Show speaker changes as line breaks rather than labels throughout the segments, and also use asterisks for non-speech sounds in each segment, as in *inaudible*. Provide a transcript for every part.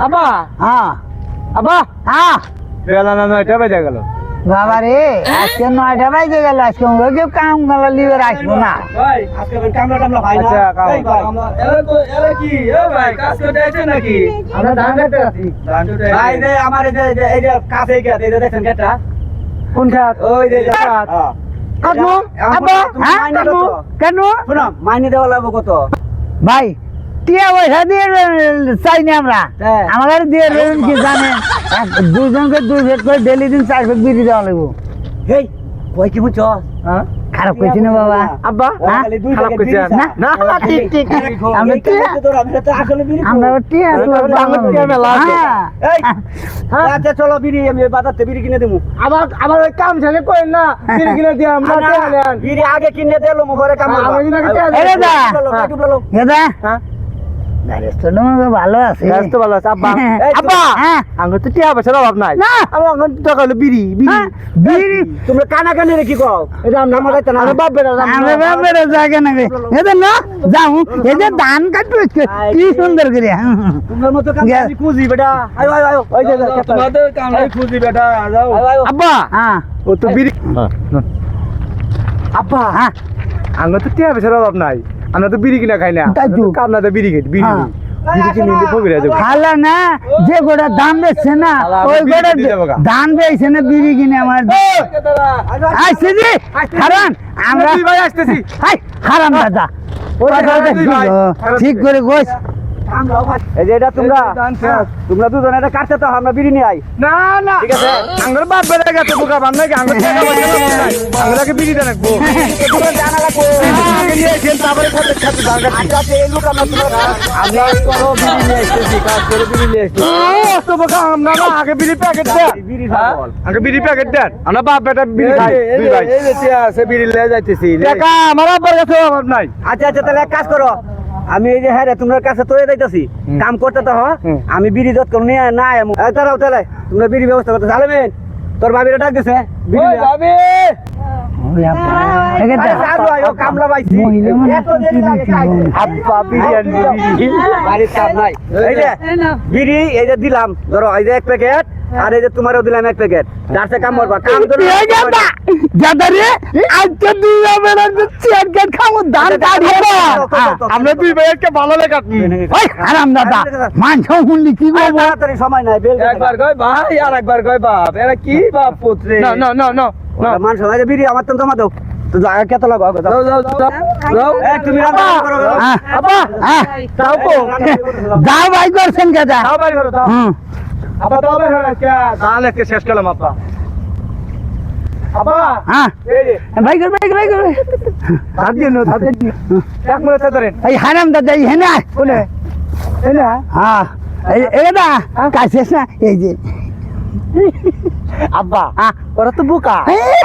আবা।
হ্যাঁ।
আবা।
হ্যাঁ।
বেলা না নয়টা বেজে গেল।
বাবা রে আজকে নয়টা বাজে গেল আজকে ওকে কাম গেল লিভার আসব না।
ভাই না কোন?
কেন টিয়া পয়সা দিয়ে চাই আমরা।
হ্যাঁ।
আমাদের দিয়ে দেবেন কি জানেন দুজনকে দুই ভেট করে ডেলি দিন চার ভেট বিড়ি দেওয়া লাগবো।
হেই কই কি বুঝছ
হ্যাঁ?
খারাপ করছি না বাবা।
আব্বা
হ্যাঁ?
খারাপ
প্যাকেট
করছেন?
না ঠিক ঠিক আমরা
এই
টিয়া
কাগজে তোর আমি তো আসলে বিড়ি
আমরা টিয়া
আমরা টিয়া মেলা আছে।
হ্যাঁ।
এই, আচ্ছা চলো বিড়ি আমি বাজারতে বিড়ি কিনে দেবো
আবার আবার ওই কাম ছেলে করেন না তিন কিলো দিয়ে আমরা টিয়া নেন
বিড়ি আগে কিনে দিলো মুখরে কাম
টিয়া
এই রে দাদা
হ্যাঁ।
ভালো আছে।
ভালো আছে। আব্বা আব্বা!
হ্যাঁ।
আঙ্গুর তো টিয়া পয়সার অভাব নাই। আমার আঙ্গুর টাকা হলো বিড়ি বিড়ি।
হ্যাঁ, বিড়ি।
তোমরা কানা কানে রে কি কও? এটা আমরা মাথায় না।
আমার বাপ বেটা
আমরা বাপের জায়গা না। রে এদের না যাও। এই যে ধান কাটবে কি সুন্দর করে। হ্যাঁ, হ্যাঁ।
মতো কাম আমি খুঁজি বেটা। আয় আয় আয়। ওই যে
তোমাদের কামড়াই খুঁজি বেটা। যাও।
আয়, আয়, আয়।
আব্বা!
হ্যাঁ।
ও তো বিড়ি আব্বা!
হ্যাঁ।
আঙ্গুর তো টিয়া পয়সার অভাব নাই। আমরা তো বিড়ি কিনা খাই না।
তো।
বিড়ি বিড়ি
হ্যাঁ। খালা না যে গোটা দাম বেচছে না ওই গোটা
বিড়ি
বেচছে না কিনে আমার। আসছে জি হারান আমরা
আসতেছি।
হাই দাদা।
ওই যে
কথা
দুই ভাই।
ঠিক- করে গোছ
এই যে এটা তোমরা তোমরা দুজন এটা কাটতে তো আমরা বিড়ি নিয়ে আই।
না না।
ঠিক আছে।
আঙ্গুর বাপ বেড়ে গেছে বোকা বান আঙ্গুর টাকা পয়সা নাই। আঙ্গুরকে বিড়ি দেন *laughs* নিয়ে এসেছেন খাতে দান কাটছি
আচ্ছা এই তোমরা
আমরা করো বিড়ি নিয়ে এসেছি কাজ করে বিড়ি নিয়ে এসেছি। তো বোকা আমরা না আগে বিড়ি প্যাকেট দেন।
বিড়ি খাব।
আগে বিড়ি প্যাকেট দেন। আমরা বাপ বেটা বিড়ি খাই দুই ভাই এই যে আছে বিড়ি নিয়ে যাইতেছি টাকা আমার আব্বার কাছে অভাব নাই।
আচ্ছা আচ্ছা তাহলে এক কাজ করো। আমি এই যে হ্যাঁ রে তোমার কাছে তো যাইতাছি। কাম করতে তো হ আমি বিড়ি দত করুন নিয়ে না তারাও তাহলে। তোমরা বিড়ি ব্যবস্থা করতে চালাবেন তোর ভাবিরা ডাক দিছে। বিড়ি আরে কামলা পাইছি।
মহিলা।
আব্বা বিরিয়ানি
বাড়ির নাই। এই যে, এই যে দিলাম ধরো এই যে এক প্যাকেট আর এই যে তোমারও দিলাম এক প্যাকেট। যার কাম করবা কাম ধরো
দাদা রে আজকে দুই বেড়া চেয়ার গেট খাব ধান কাটিয়ে
আমরা দুই ভাইকে ভালো লেখা
ওই হারাম দাদা মাংস শুনলি কি
আরে তাড়াতাড়ি সময় নাই বেল
একবার কয় ভাই আর একবার কয় বাপ এরা কি বাপ পুত্রে? না না না না।
মান সময় বিড়ি আমার তো জমা দাও তো জায়গা
যাও। যাও যাও
এই, তুমি রান্না করো, করো।
হ্যাঁ,
আব্বা
হ্যাঁ,
কো?
যাও ভাই করছেন
বাড়ি ঘরে যাও
হুম।
আব্বা যাও বাড়ি ঘরে কে? দাল একে শেষ করলাম আব্বা আব্বা
হ্যাঁ। ভাই কর ভাই কর ভাই কর
হাত দিয়ে নো হাত দিয়ে এক মিনিট ধরেন।
এই হারাম দাদা এই হেনা
কোনে? এই না
হ্যাঁ। এই এটা কাছেস না? এই যে।
আব্বা
হ্যাঁ
ওরা তো বোকা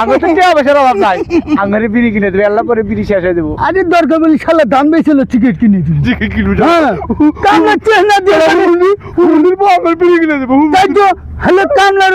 আমি তো কে বসে অভাব নাই আমি বিড়ি কিনে দেবে আল্লাহ পরে বিড়ি শেষ হয়ে দেবো
আরে দরকার বলি শালা দাম বেছিল টিকিট কিনে
দিবি টিকিট
হ্যাঁ কামলা চেনা দিয়ে
আমার বিড়ি কিনে দেবো
তাই তো হ্যালো কামলা